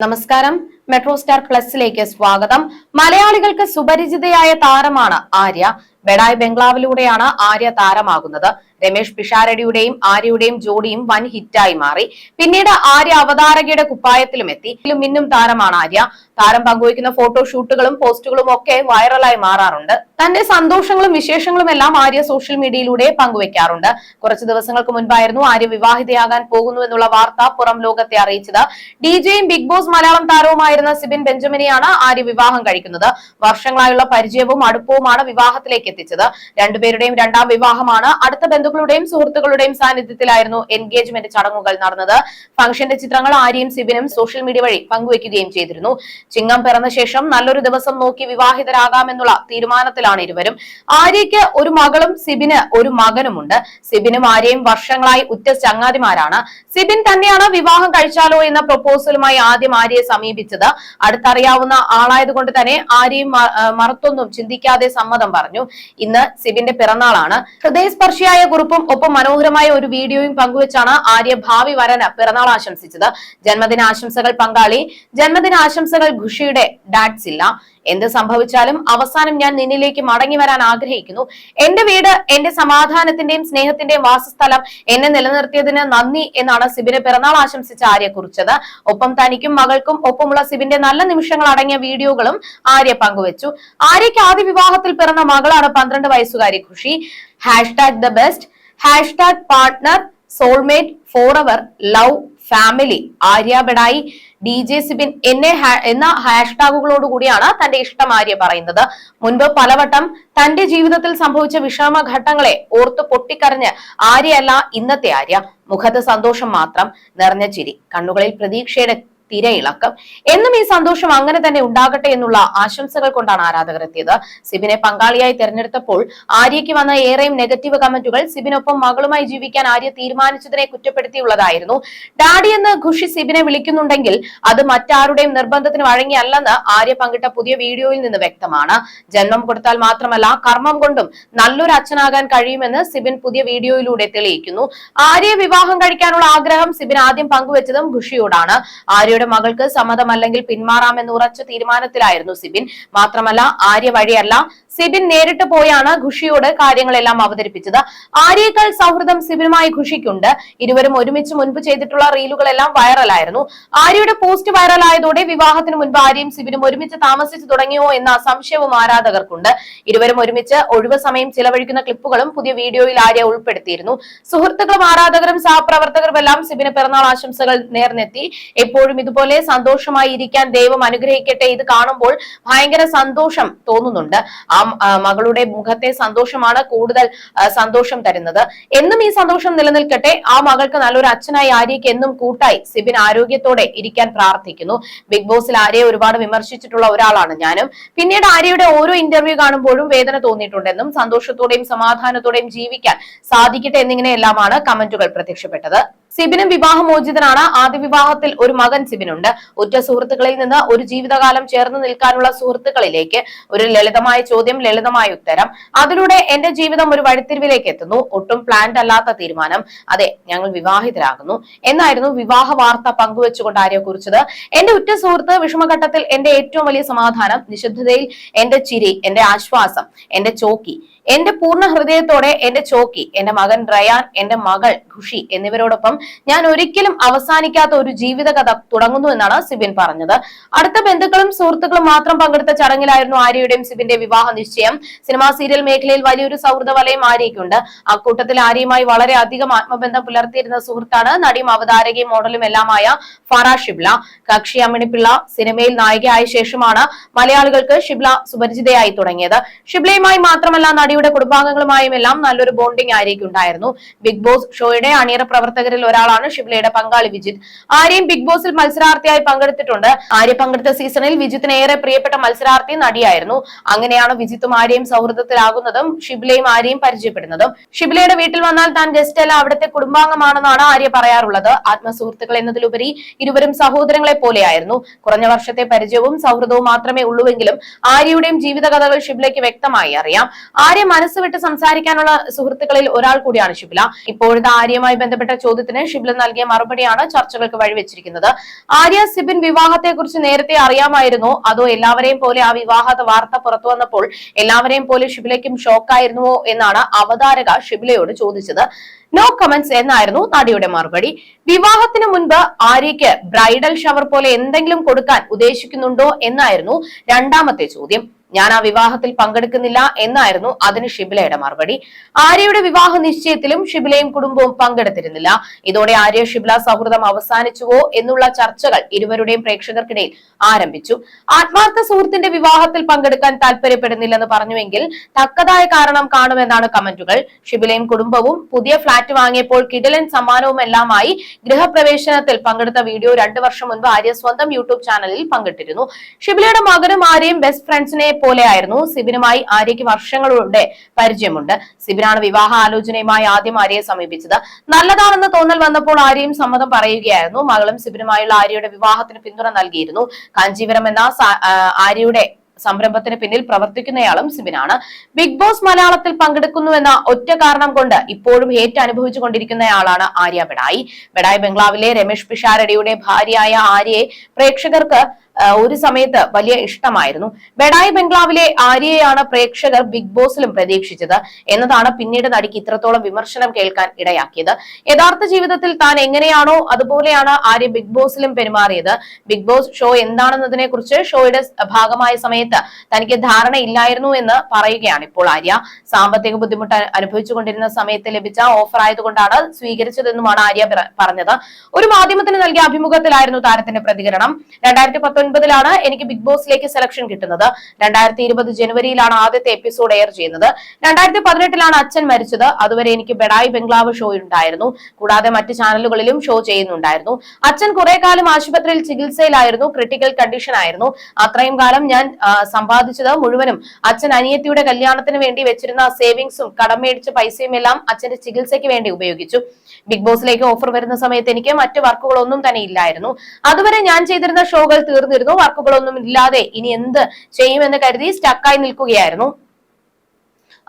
നമസ്കാരം. Metro star പ്ലസിലേക്ക് സ്വാഗതം. മലയാളികൾക്ക് സുപരിചിതയായ താരമാണ് ആര്യ. ബെഡായ് ബംഗ്ലാവിലൂടെയാണ് ആര്യ താരമാകുന്നത്. രമേഷ് പിഷാരടിയുടെയും ആര്യയുടെയും ജോഡിയും വൻ ഹിറ്റായി മാറി. പിന്നീട് ആര്യ അവതാരകയുടെ കുപ്പായത്തിലും എത്തി. മിന്നും താരമാണ് ആര്യ. താരം പങ്കുവയ്ക്കുന്ന ഫോട്ടോഷൂട്ടുകളും പോസ്റ്റുകളും ഒക്കെ വൈറലായി മാറാറുണ്ട്. തന്റെ സന്തോഷങ്ങളും വിശേഷങ്ങളും എല്ലാം ആര്യ സോഷ്യൽ മീഡിയയിലൂടെ പങ്കുവെക്കാറുണ്ട് കുറച്ച് ദിവസങ്ങൾക്ക് മുൻപായിരുന്നു ആര്യ വിവാഹിതയാകാൻ പോകുന്നു എന്നുള്ള വാർത്ത പുറം ലോകത്തെ അറിയിച്ചത്. ഡി ജെയും ബിഗ് ബോസ് മലയാളം താരവുമായിരുന്ന സിബിൻ ബെഞ്ചമിനെയാണ് ആര്യ വിവാഹം കഴിക്കുന്നത്. വർഷങ്ങളായുള്ള പരിചയവും അടുപ്പവുമാണ് വിവാഹത്തിലേക്ക് എത്തിച്ചത്. രണ്ടുപേരുടെയും രണ്ടാം വിവാഹമാണ് അടുത്ത ബന്ധുക്കളുടെയും സുഹൃത്തുക്കളുടെയും സാന്നിധ്യത്തിലായിരുന്നു എൻഗേജ്മെന്റ് ചടങ്ങുകൾ നടന്നത്. ഫംഗ്ഷന്റെ ചിത്രങ്ങൾ ആര്യയും സിബിനും സോഷ്യൽ മീഡിയ വഴി പങ്കുവയ്ക്കുകയും ചെയ്തിരുന്നു. ചിങ്ങം പിറന്ന ശേഷം നല്ലൊരു ദിവസം നോക്കി വിവാഹിതരാകാമെന്നുള്ള തീരുമാനത്തിലാണ് ഇരുവരും. ആര്യയ്ക്ക് ഒരു മകളും സിബിന് ഒരു മകനുമുണ്ട്. സിബിനും ആര്യയും വർഷങ്ങളായി ഉറ്റ ചങ്ങാതിമാരാണ്. സിബിൻ തന്നെയാണ് വിവാഹം കഴിച്ചാലോ എന്ന പ്രപ്പോസലുമായി ആദ്യം ആര്യയെ സമീപിച്ചത്. അടുത്തറിയാവുന്ന ആളായതുകൊണ്ട് തന്നെ ആര്യയും മറത്തൊന്നും ചിന്തിക്കാതെ സമ്മതം പറഞ്ഞു. ഇന്ന് സിബിന്റെ പിറന്നാളാണ്. ഹൃദയസ്പർശിയായ കുറിപ്പും ഒപ്പം മനോഹരമായ ഒരു വീഡിയോയും പങ്കുവച്ചാണ് ആര്യ ഭാവി വരന് പിറന്നാൾ ആശംസിച്ചത്. ജന്മദിനാശംസകൾ പങ്കാളി. ജന്മദിനാശംസകൾ ഖുഷിയുടെ ഡാഡ്സ് ഇല്ല. എന്ത് സംഭവിച്ചാലും അവസാനം ഞാൻ നിന്നിലേക്ക് മടങ്ങി വരാൻ ആഗ്രഹിക്കുന്നു. എന്റെ വീട് എന്റെ സമാധാനത്തിന്റെയും സ്നേഹത്തിന്റെയും വാസസ്ഥലം എന്നെ നിലനിർത്തിയതിന് നന്ദി എന്നാണ് സിബിന് പിറന്നാൾ ആശംസിച്ച ആര്യ കുറിച്ചത്. ഒപ്പം തനിക്കും മകൾക്കും ഒപ്പമുള്ള സിബിന്റെ നല്ല നിമിഷങ്ങൾ അടങ്ങിയ വീഡിയോകളും ആര്യ പങ്കുവച്ചു. ആര്യയ്ക്ക് ആദ്യ വിവാഹത്തിൽ പിറന്ന മകളാണ് പന്ത്രണ്ട് വയസ്സുകാരി Khushi. Hashtag the best. Hashtag partner soulmate for our love family Arya ബെഡായി D J Sibin എന്നെ എന്ന ഹാഷ്ടാഗുകളോട് കൂടിയാണ് തന്റെ ഇഷ്ടം ആര്യ പറയുന്നത്. മുൻപ് പലവട്ടം തന്റെ ജീവിതത്തിൽ സംഭവിച്ച വിഷമ ഘട്ടങ്ങളെ ഓർത്ത് പൊട്ടിക്കരഞ്ഞ് ആര്യയല്ല ഇന്നത്തെ ആര്യ. മുഖത്ത് സന്തോഷം മാത്രം നിറഞ്ഞ ചിരി. കണ്ണുകളിൽ പ്രതീക്ഷയുടെ തിരയിളക്കം എന്നും ഈ സന്തോഷം അങ്ങനെ തന്നെ ഉണ്ടാകട്ടെ എന്നുള്ള ആശംസകൾ കൊണ്ടാണ് ആരാധകർ എത്തിയത്. സിബിനെ പങ്കാളിയായി തെരഞ്ഞെടുത്തപ്പോൾ ആര്യയ്ക്ക് വന്ന ഏറെയും നെഗറ്റീവ് കമന്റുകൾ സിബിനൊപ്പം മകളുമായി ജീവിക്കാൻ ആര്യ തീരുമാനിച്ചതിനെ കുറ്റപ്പെടുത്തിയുള്ളതായിരുന്നു. ഡാഡി എന്ന് ഖുഷി സിബിനെ വിളിക്കുന്നുണ്ടെങ്കിൽ അത് മറ്റാരുടെയും നിർബന്ധത്തിന് വഴങ്ങിയല്ലെന്ന് ആര്യ പങ്കിട്ട പുതിയ വീഡിയോയിൽ നിന്ന് വ്യക്തമാണ്. ജന്മം കൊടുത്താൽ മാത്രമല്ല കർമ്മം കൊണ്ടും നല്ലൊരു അച്ഛനാകാൻ കഴിയുമെന്ന് സിബിൻ പുതിയ വീഡിയോയിലൂടെ തെളിയിക്കുന്നു. ആര്യ വിവാഹം കഴിക്കാനുള്ള ആഗ്രഹം സിബിൻ ആദ്യം പങ്കുവച്ചതും ഖുഷിയോടാണ്. ആര്യയുടെ മകൾക്ക് സമ്മതമല്ലെങ്കിൽ പിന്മാറാമെന്ന് ഉറച്ച തീരുമാനത്തിലായിരുന്നു സിബിൻ. മാത്രമല്ല ആര്യ വഴിയല്ല സിബിൻ നേരിട്ട് പോയാണ് ഖുഷിയോട് കാര്യങ്ങളെല്ലാം അവതരിപ്പിച്ചത്. ആര്യേക്കാൾ സൗഹൃദം സിബിനുമായി ഖുഷിക്കുണ്ട്. ഇരുവരും ഒരുമിച്ച് മുൻപ് ചെയ്തിട്ടുള്ള റീലുകളെല്ലാം വൈറലായിരുന്നു. ആര്യയുടെ പോസ്റ്റ് വൈറലായതോടെ വിവാഹത്തിന് മുൻപ് ആര്യയും സിബിനും ഒരുമിച്ച് താമസിച്ചു തുടങ്ങിയോ എന്ന സംശയവും ആരാധകർക്കുണ്ട്. ഇരുവരും ഒരുമിച്ച് ഒഴിവ് സമയം ചിലവഴിക്കുന്ന ക്ലിപ്പുകളും പുതിയ വീഡിയോയിൽ ആര്യ ഉൾപ്പെടുത്തിയിരുന്നു. സുഹൃത്തുക്കളും ആരാധകരും സഹപ്രവർത്തകരും എല്ലാം സിബിന് പിറന്നാൾ ആശംസകൾ നേർന്നെത്തി. എപ്പോഴും ഇതുപോലെ സന്തോഷമായി ഇരിക്കാൻ ദൈവം അനുഗ്രഹിക്കട്ടെ ഇത് കാണുമ്പോൾ ഭയങ്കര സന്തോഷം തോന്നുന്നുണ്ട്. ആ ആ, മകളുടെ മുഖത്തെ സന്തോഷമാണ് കൂടുതൽ സന്തോഷം തരുന്നത്. എന്നും ഈ സന്തോഷം നിലനിൽക്കട്ടെ. ആ മകൾക്ക് നല്ലൊരു അച്ഛനായി ആര്യയ്ക്ക് എന്നും കൂട്ടായി സിബിൻ ആരോഗ്യത്തോടെ ഇരിക്കാൻ പ്രാർത്ഥിക്കുന്നു. ബിഗ് ബോസിൽ ആര്യയെ ഒരുപാട് വിമർശിച്ചിട്ടുള്ള ഒരാളാണ് ഞാനും. പിന്നീട് ആര്യയുടെ ഓരോ ഇന്റർവ്യൂ കാണുമ്പോഴും വേദന തോന്നിയിട്ടുണ്ടെന്നും സന്തോഷത്തോടെയും സമാധാനത്തോടെയും ജീവിക്കാൻ സാധിക്കട്ടെ എന്നിങ്ങനെയെല്ലാമാണ് കമന്റുകൾ പ്രത്യക്ഷപ്പെട്ടത്. സിബിനും വിവാഹമോചിതനാണ്. ആദ്യ വിവാഹത്തിൽ ഒരു മകൻ സിബിനുണ്ട്. ഉറ്റ സുഹൃത്തുക്കളിൽ നിന്ന് ഒരു ജീവിതകാലം ചേർന്ന് നിൽക്കാനുള്ള സുഹൃത്തുക്കളിലേക്ക് ഒരു ലളിതമായ ചോദ്യം ലളിതമായ ഉത്തരം. അതിലൂടെ എന്റെ ജീവിതം ഒരു വഴിത്തിരിവിലേക്ക് എത്തുന്നു. ഒട്ടും പ്ലാൻഡ് അല്ലാത്ത തീരുമാനം. അതെ ഞങ്ങൾ വിവാഹിതരാകുന്നു. എന്നായിരുന്നു വിവാഹ വാർത്ത പങ്കുവെച്ചുകൊണ്ട് ആര്യ കുറിച്ചത്. എന്റെ ഉറ്റ സുഹൃത്ത് വിഷമഘട്ടത്തിൽ എന്റെ ഏറ്റവും വലിയ സമാധാനം നിശബ്ദതയിൽ എന്റെ ചിരി എന്റെ ആശ്വാസം എന്റെ ചോക്കി എന്റെ പൂർണ ഹൃദയത്തോടെ എന്റെ ചോക്കി എന്റെ മകൻ റയാൻ എന്റെ മകൾ ഖുഷി എന്നിവരോടൊപ്പം ഞാൻ ഒരിക്കലും അവസാനിക്കാത്ത ഒരു ജീവിത കഥ തുടങ്ങുന്നു എന്നാണ് സിബിൻ പറഞ്ഞത്. അടുത്ത ബന്ധുക്കളും സുഹൃത്തുക്കളും മാത്രം പങ്കെടുത്ത ചടങ്ങിലായിരുന്നു ആര്യയുടെയും സിബിന്റെ വിവാഹ നിശ്ചയം. സിനിമാ സീരിയൽ മേഖലയിൽ വലിയൊരു സൗഹൃദ വലയം ആര്യയ്ക്കുണ്ട്. അക്കൂട്ടത്തിൽ ആര്യയുമായി വളരെ അധികം ആത്മബന്ധം പുലർത്തിയിരുന്ന സുഹൃത്താണ് നടിയും അവതാരകയും മോഡലും എല്ലാമായ ഫറ ഷിബ്ല. കക്ഷി അമ്മിണിപ്പിള്ള സിനിമയിൽ നായികയായ ശേഷമാണ് മലയാളികൾക്ക് ഷിബ്ല സുപരിചിതയായി തുടങ്ങിയത്. ഷിബ്ലയുമായി മാത്രമല്ല നടിയുടെ കുടുംബാംഗങ്ങളുമായും എല്ലാം നല്ലൊരു ബോണ്ടിങ് ആര്യയ്ക്ക് ഉണ്ടായിരുന്നു. ബിഗ് ബോസ് ഷോയുടെ അണിയറ പ്രവർത്തകരിൽ ഒരാളാണ് ഷിബ്ലയുടെ പങ്കാളി വിജിത്. ആര്യയും ബിഗ് ബോസിൽ മത്സരാർത്ഥിയായി പങ്കെടുത്തിട്ടുണ്ട്. ആര്യ പങ്കെടുത്ത സീസണിൽ വിജിത്തിന് ഏറെ പ്രിയപ്പെട്ട മത്സരാർത്ഥി നടിയായിരുന്നു. അങ്ങനെയാണ് വിജിത്തും ആര്യയും സൗഹൃദത്തിലാകുന്നതും ഷിബ്ലയും ആര്യയും പരിചയപ്പെടുന്നതും. ഷിബ്ലയുടെ വീട്ടിൽ വന്നാൽ താൻ ഗസ്റ്റ് അല്ല അവിടുത്തെ കുടുംബാംഗമാണെന്നാണ് ആര്യ പറയാറുള്ളത്. ആത്മസുഹൃത്തുക്കൾ എന്നതിലുപരി ഇരുവരും സഹോദരങ്ങളെ പോലെയായിരുന്നു. കുറഞ്ഞ വർഷത്തെ പരിചയവും സൗഹൃദവും മാത്രമേ ഉള്ളൂവെങ്കിലും ആര്യയുടെയും ജീവിതകഥകൾ ഷിബ്ലയ്ക്ക് വ്യക്തമായി അറിയാം. ആര്യ മനസ്സ് വിട്ട് സംസാരിക്കാനുള്ള സുഹൃത്തുക്കളിൽ ഒരാൾ കൂടിയാണ് ഷിബില ഇപ്പോഴത്തെ ആര്യയുമായി ബന്ധപ്പെട്ട ചോദ്യത്തിന് ഷിബില നൽകിയ മറുപടിയാണ് ചർച്ചകൾക്ക് വഴിവെച്ചിരിക്കുന്നത്. ആര്യ സിബിൻ വിവാഹത്തെ കുറിച്ച് നേരത്തെ അറിയാമായിരുന്നോ. അതോ എല്ലാവരെയും പോലെ ആ വിവാഹ വാർത്ത പുറത്തു വന്നപ്പോൾ എല്ലാവരെയും പോലെ ഷിബിലയ്ക്കും ഷോക്കായിരുന്നുവോ എന്നാണ് അവതാരക ഷിബിലയോട് ചോദിച്ചത്. നോ കമന്റ്സ് എന്നായിരുന്നു നടിയുടെ മറുപടി. വിവാഹത്തിന് മുൻപ് ആര്യയ്ക്ക് ബ്രൈഡൽ ഷവർ പോലെ എന്തെങ്കിലും കൊടുക്കാൻ ഉദ്ദേശിക്കുന്നുണ്ടോ എന്നായിരുന്നു രണ്ടാമത്തെ ചോദ്യം. ഞാൻ ആ വിവാഹത്തിൽ പങ്കെടുക്കുന്നില്ല എന്നായിരുന്നു അതിന് ഷിബിലയുടെ മറുപടി. ആര്യയുടെ വിവാഹ നിശ്ചയത്തിലും ഷിബിലയും കുടുംബവും പങ്കെടുത്തിരുന്നില്ല. ഇതോടെ ആര്യ ഷിബില സൗഹൃദം അവസാനിച്ചുവോ എന്നുള്ള ചർച്ചകൾ ഇരുവരുടെയും പ്രേക്ഷകർക്കിടയിൽ ആരംഭിച്ചു. ആത്മാർത്ഥ സുഹൃത്തിന്റെ വിവാഹത്തിൽ പങ്കെടുക്കാൻ താല്പര്യപ്പെടുന്നില്ലെന്ന് പറഞ്ഞുവെങ്കിൽ തക്കതായ കാരണം കാണുമെന്നാണ് കമന്റുകൾ. ഷിബിലയും കുടുംബവും പുതിയ ഫ്ളാറ്റ് വാങ്ങിയപ്പോൾ കിടിലൻ സമ്മാനവും എല്ലാമായി ഗൃഹപ്രവേശനത്തിൽ പങ്കെടുത്ത വീഡിയോ രണ്ടു വർഷം മുൻപ് ആര്യ സ്വന്തം യൂട്യൂബ് ചാനലിൽ പങ്കിട്ടിരുന്നു. ഷിബിലയുടെ മകനും ആര്യയും ബെസ്റ്റ് ഫ്രണ്ട്സിനെ പോലെയായിരുന്നു. സിബിനുമായി ആര്യയ്ക്ക് വർഷങ്ങളുടെ പരിചയമുണ്ട്. സിബിനാണ് വിവാഹ ആലോചനയുമായി ആദ്യം ആര്യയെ സമീപിച്ചത്. നല്ലതാണെന്ന് തോന്നൽ വന്നപ്പോൾ ആര്യയും സമ്മതം പറയുകയായിരുന്നു. മകളും സിബിനുമായുള്ള ആര്യയുടെ വിവാഹത്തിന് പിന്തുണ നൽകിയിരുന്നു. കാഞ്ചീപുരം എന്ന ആര്യയുടെ സംരംഭത്തിന് പിന്നിൽ പ്രവർത്തിക്കുന്നയാളും സിബിനാണ്. ബിഗ് ബോസ് മലയാളത്തിൽ പങ്കെടുക്കുന്നുവെന്ന ഒറ്റ കാരണം കൊണ്ട് ഇപ്പോഴും ഹേറ്റ് അനുഭവിച്ചു കൊണ്ടിരിക്കുന്നയാളാണ് ആര്യ ബെഡായി. ബെഡായി ബംഗ്ലാവിലെ രമേഷ് പിഷാരടിയുടെ ഭാര്യയായ ആര്യയെ പ്രേക്ഷകർക്ക് ഒരു സമയത്ത് വലിയ ഇഷ്ടമായിരുന്നു. ബെഡായി ബംഗ്ലാവിലെ ആര്യയാണ് പ്രേക്ഷകർ ബിഗ് ബോസിലും പ്രതീക്ഷിച്ചത് എന്നതാണ് പിന്നീട് നടിക്ക് ഇത്രത്തോളം വിമർശനം കേൾക്കാൻ ഇടയാക്കിയത്. യഥാർത്ഥ ജീവിതത്തിൽ താൻ എങ്ങനെയാണോ അതുപോലെയാണ് ആര്യ ബിഗ് ബോസിലും പെരുമാറിയത്. ബിഗ് ബോസ് ഷോ എന്താണെന്നതിനെ കുറിച്ച് ഷോയുടെ ഭാഗമായ സമയത്ത് തനിക്ക് ധാരണ ഇല്ലായിരുന്നു എന്ന് പറയുകയാണ് ഇപ്പോൾ ആര്യ. സാമ്പത്തിക ബുദ്ധിമുട്ട് അനു- അനുഭവിച്ചുകൊണ്ടിരുന്ന സമയത്ത് ലഭിച്ച ഓഫർ ആയതുകൊണ്ടാണ് സ്വീകരിച്ചതെന്നുമാണ് ആര്യ പറ- പറഞ്ഞത്. ഒരു മാധ്യമത്തിന് നൽകിയ അഭിമുഖത്തിലായിരുന്നു താരത്തിന്റെ പ്രതികരണം. രണ്ടായിരത്തി പത്തൊൻപതിലാണ് എനിക്ക് ബിഗ് ബോസിലേക്ക് സെലക്ഷൻ കിട്ടുന്നത്. രണ്ടായിരത്തി ഇരുപത് ജനുവരിയിലാണ് ആദ്യത്തെ എപ്പിസോഡ് എയർ ചെയ്യുന്നത്. രണ്ടായിരത്തി പതിനെട്ടിലാണ് അച്ഛൻ മരിച്ചത്. അതുവരെ എനിക്ക് ബെഡായി ബംഗ്ലാവ് ഷോ ഉണ്ടായിരുന്നു. കൂടാതെ മറ്റ് ചാനലുകളിലും ഷോ ചെയ്യുന്നുണ്ടായിരുന്നു. അച്ഛൻ കുറെ കാലം ആശുപത്രിയിൽ ചികിത്സയിലായിരുന്നു. ക്രിട്ടിക്കൽ കണ്ടീഷൻ ആയിരുന്നു. അത്രയും കാലം ഞാൻ സമ്പാദിച്ചത് മുഴുവനും അച്ഛൻ അനിയത്തിയുടെ കല്യാണത്തിന് വേണ്ടി വെച്ചിരുന്ന സേവിങ്സും കടം മേടിച്ച പൈസയും എല്ലാം അച്ഛന്റെ ചികിത്സയ്ക്ക് വേണ്ടി ഉപയോഗിച്ചു. ബിഗ് ബോസിലേക്ക് ഓഫർ വരുന്ന സമയത്ത് എനിക്ക് മറ്റു വർക്കുകളൊന്നും തന്നെ ഇല്ലായിരുന്നു. അതുവരെ ഞാൻ ചെയ്തിരുന്ന ഷോകൾ തീർന്നിരുന്നു. വർക്കുകളൊന്നും ഇല്ലാതെ ഇനി എന്ത് ചെയ്യുമെന്ന് കരുതി സ്റ്റക്കായി നിൽക്കുകയായിരുന്നു.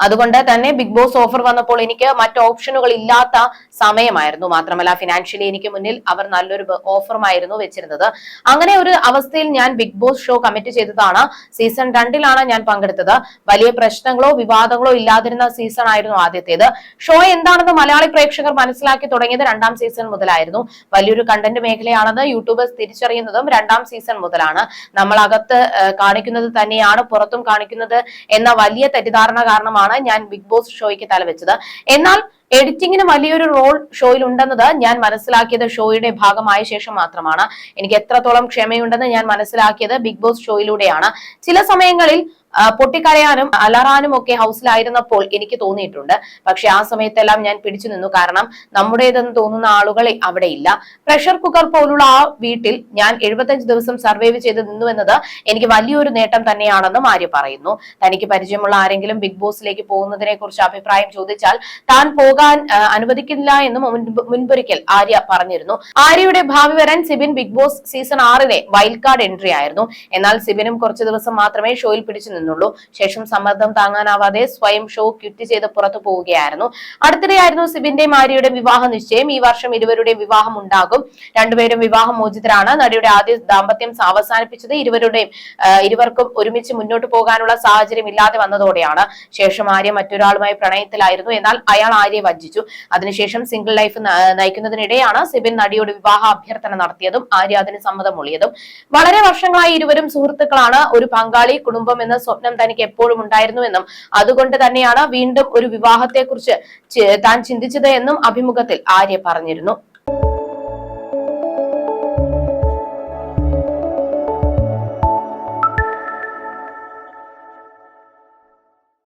അതുകൊണ്ട് തന്നെ ബിഗ് ബോസ് ഓഫർ വന്നപ്പോൾ എനിക്ക് മറ്റ് ഓപ്ഷനുകൾ ഇല്ലാത്ത സമയമായിരുന്നു. മാത്രമല്ല ഫിനാൻഷ്യലി എനിക്ക് മുന്നിൽ അവർ നല്ലൊരു ഓഫറുമായിരുന്നു വെച്ചിരുന്നത്. അങ്ങനെ ഒരു അവസ്ഥയിൽ ഞാൻ ബിഗ് ബോസ് ഷോ കമ്മിറ്റ് ചെയ്തതാണ്. സീസൺ രണ്ടിലാണ് ഞാൻ പങ്കെടുത്തത്. വലിയ പ്രശ്നങ്ങളോ വിവാദങ്ങളോ ഇല്ലാതിരുന്ന സീസൺ ആയിരുന്നു ആദ്യത്തേത്. ഷോ എന്താണെന്ന് മലയാളി പ്രേക്ഷകർ മനസ്സിലാക്കി തുടങ്ങിയത് രണ്ടാം സീസൺ മുതലായിരുന്നു. വലിയൊരു കണ്ടന്റ് മേഖലയാണെന്ന് യൂട്യൂബേഴ്സ് തിരിച്ചറിയുന്നതും രണ്ടാം സീസൺ മുതലാണ്. നമ്മൾ അകത്ത് കാണിക്കുന്നത് തന്നെയാണ് പുറത്തും കാണിക്കുന്നത് എന്ന വലിയ തെറ്റിദ്ധാരണ കാരണമാണ് ഞാൻ ബിഗ് ബോസ് ഷോയ്ക്ക് തലവെച്ചത് എന്നാൽ എഡിറ്റിംഗിന് വലിയൊരു റോൾ ഷോയിൽ ഉണ്ടെന്നത് ഞാൻ മനസ്സിലാക്കിയത് ഷോയുടെ ഭാഗമായ ശേഷം മാത്രമാണ്. എനിക്ക് എത്രത്തോളം ക്ഷമയുണ്ടെന്ന് ഞാൻ മനസ്സിലാക്കിയത് ബിഗ് ബോസ് ഷോയിലൂടെയാണ് ചില സമയങ്ങളിൽ പൊട്ടിക്കരയാനും അലറാനും ഒക്കെ ഹൗസിലായിരുന്നപ്പോൾ എനിക്ക് തോന്നിയിട്ടുണ്ട്. പക്ഷെ ആ സമയത്തെല്ലാം ഞാൻ പിടിച്ചു നിന്നു. കാരണം നമ്മുടേതെന്ന് തോന്നുന്ന ആളുകളെ അവിടെ ഇല്ല. പ്രഷർ കുക്കർ പോലുള്ള ആ വീട്ടിൽ ഞാൻ എഴുപത്തഞ്ച് ദിവസം സർവൈവ് ചെയ്ത് നിന്നു എന്നത് എനിക്ക് വലിയൊരു നേട്ടം തന്നെയാണെന്നും ആര്യ പറയുന്നു. തനിക്ക് പരിചയമുള്ള ആരെങ്കിലും ബിഗ് ബോസിലേക്ക് പോകുന്നതിനെ കുറിച്ച് അഭിപ്രായം ചോദിച്ചാൽ താൻ പോകാൻ അനുവദിക്കില്ല എന്നും മുൻപൊരിക്കൽ ആര്യ പറഞ്ഞിരുന്നു. ആര്യയുടെ ഭാവി വരാൻ സിബിൻ ബിഗ് ബോസ് സീസൺ ആറിലെ വൈൽഡ് കാർഡ് എൻട്രി ആയിരുന്നു. എന്നാൽ സിബിനും കുറച്ചു ദിവസം മാത്രമേ ഷോയിൽ പിടിച്ചു നിന്നുള്ളൂ. ശേഷം സമ്മർദ്ദം താങ്ങാനാവാതെ സ്വയം ഷോ ക്വിറ്റ് ചെയ്ത് പുറത്തു പോവുകയായിരുന്നു. അടുത്തിടെയായിരുന്നു സിബിന്റെയും ആര്യയുടെ വിവാഹ നിശ്ചയം. ഈ വർഷം ഇരുവരുടെയും വിവാഹം ഉണ്ടാകും. രണ്ടുപേരും വിവാഹ മോചിതരാണ്. നടിയുടെ ആദ്യ ദാമ്പത്യം അവസാനിപ്പിച്ചത് ഇരുവരുടെയും ഇരുവർക്കും ഒരുമിച്ച് മുന്നോട്ട് പോകാനുള്ള സാഹചര്യം ഇല്ലാതെ വന്നതോടെയാണ്. ശേഷം ആര്യ മറ്റൊരാളുമായി പ്രണയത്തിലായിരുന്നു. എന്നാൽ അയാൾ ആര്യയെ വഞ്ചിച്ചു. അതിനുശേഷം സിംഗിൾ ലൈഫ് നയിക്കുന്നതിനിടെയാണ് സിബിൻ നടിയോട് വിവാഹ അഭ്യർത്ഥന നടത്തിയതും ആര്യ അതിന് സമ്മതം മൊഴിയതും വളരെ വർഷങ്ങളായി ഇരുവരും സുഹൃത്തുക്കളാണ്. ഒരു പങ്കാളി കുടുംബം എന്ന സ്വപ്നം തനിക്ക് എപ്പോഴും ഉണ്ടായിരുന്നുവെന്നും അതുകൊണ്ട് തന്നെയാണ് വീണ്ടും ഒരു വിവാഹത്തെക്കുറിച്ച് കുറിച്ച് താൻ ചിന്തിച്ചത് എന്നും അഭിമുഖത്തിൽ ആര്യ പറഞ്ഞിരുന്നു.